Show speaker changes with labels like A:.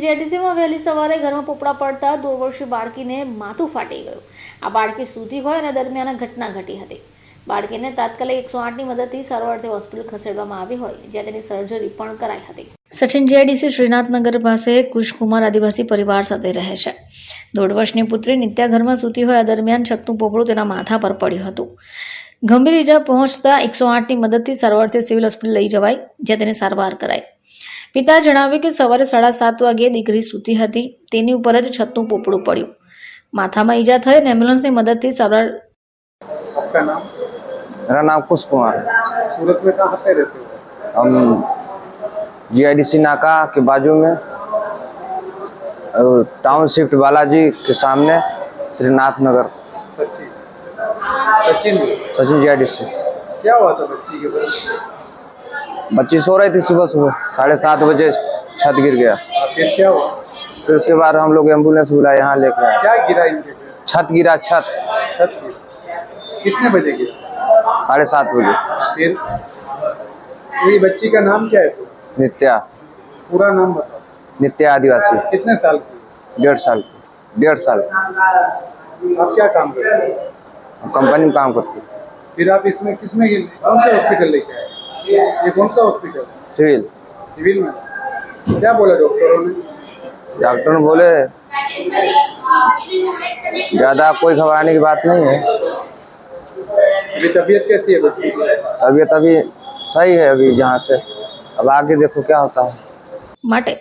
A: જેડીસીમાં વહેલી સવારે ઘરમાં પોપડા પડતા દોઢ વર્ષીય બાળકીને માથું ફાટી ગયું. આ બાળકી સૂતી હોય અને દરમિયાન ઘટના ઘટી હતી. બાળકીને તાત્કાલિક એકસો આઠની મદદથી સારવારથી હોસ્પિટલ ખસેડવામાં આવી હોય, જ્યાં તેની સર્જરી પણ કરાઈ હતી. સચિન જેડીસી શ્રીનાથનગર પાસે કુશકુમાર આદિવાસી પરિવાર સાથે રહે છે. દોઢ વર્ષની પુત્રી નિત્યા ઘરમાં સૂતી હોય, આ દરમિયાન છતનું પોપડું તેના માથા પર પડ્યું હતું. ગંભીર ઇજા પહોંચતા એકસો આઠની મદદથી સારવારથી સિવિલ હોસ્પિટલ લઈ જવાય, જ્યાં તેની સારવાર કરાઈ. પિતા જણાવ્યું કે સવારે સાડા સાત વાગ્યે દીકરી સૂતી હતી તેની ઉપર જ છતનું પોપડું પડ્યું માથામાં ઈજા થઈ અને એમ્બ્યુલન્સની મદદથી સારવાર
B: आपका नाम
C: मेरा नाम कुश कुमार है
B: सूरत में कहाँ पे रहते हो
C: हम जीआईडीसी नाका के बाजू में अ, टाउन शिफ्ट बालाजी के सामने श्रीनाथ नगर
B: सचिन सचिन
C: सचिन जीआईडीसी
B: क्या हुआ था बच्ची के बाद
C: बच्ची सो रही थी सुबह सुबह साढ़े सात बजे छत गिर गया।
B: फिर क्या हुआ?
C: फिर उसके बाद हम लोग एंबुलेंस बुलाए यहाँ लेके। आए
B: क्या गिरा इनके
C: छत गिरा छत।
B: छत कितने बजे गिरा?
C: साढ़े सात बजे।
B: फिर? ये बच्ची का नाम क्या है?
C: नित्या।
B: पूरा नाम बताओ।
C: नित्या आदिवासी।
B: कितने साल की?
C: डेढ़ साल की। डेढ़ साल
B: आप क्या काम करते हो?
C: कंपनी में काम करती है।
B: फिर आप इसमें किसमें कौन से हॉस्पिटल लेके आए? ये कौन सा हॉस्पिटल
C: सिविल।
B: सिविल में। क्या बोला डॉक्टरों ने?
C: डॉक्टर ने बोले ज़्यादा कोई घबराने की बात नहीं है।
B: अभी तबीयत कैसी है बच्ची? की
C: तबीयत अभी सही है अभी जहाँ से। अब आगे देखो क्या होता है।
A: માટે